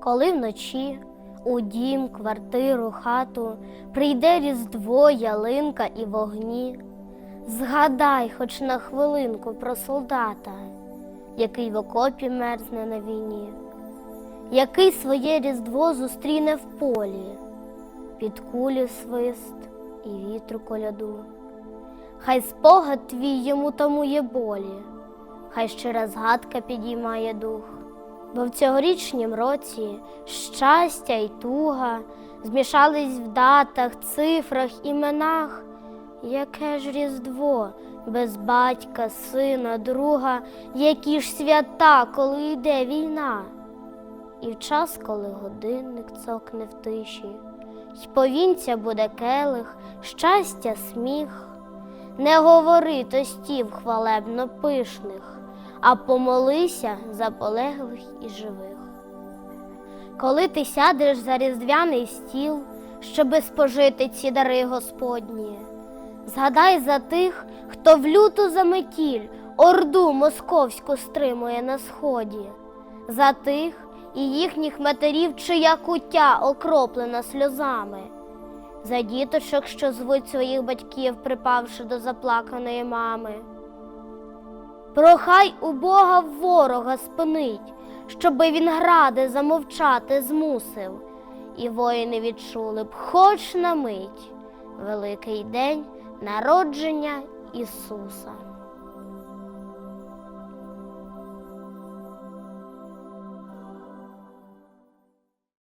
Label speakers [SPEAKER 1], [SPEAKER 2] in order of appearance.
[SPEAKER 1] Коли вночі у дім, квартиру, хату прийде різдво, ялинка і вогні, згадай хоч на хвилинку про солдата, який в окопі мерзне на війні, який своє різдво зустріне в полі, під кулі свист і вітру коляду. Хай спогад твій йому тамує болі, хай щира згадка підіймає дух. Бо в цьогорічнім році щастя й туга змішались в датах, цифрах, іменах. Яке ж різдво без батька, сина, друга, які ж свята, коли йде війна? І в час, коли годинник цокне в тиші, й повінця буде келих, щастя, сміх. Не говори тостів хвалебно пишних, а помолися за полеглих і живих. Коли ти сядеш за різдвяний стіл, щоби спожити ці дари Господні, згадай за тих, хто в люту заметіль орду московську стримує на сході, за тих і їхніх матерів, чия куття окроплена сльозами за діточок, що звуть своїх батьків, припавши до заплаканої мами. Прохай у Бога ворога спинить, щоби він гради замовчати змусив, і воїни відчули б хоч на мить великий день народження Ісуса.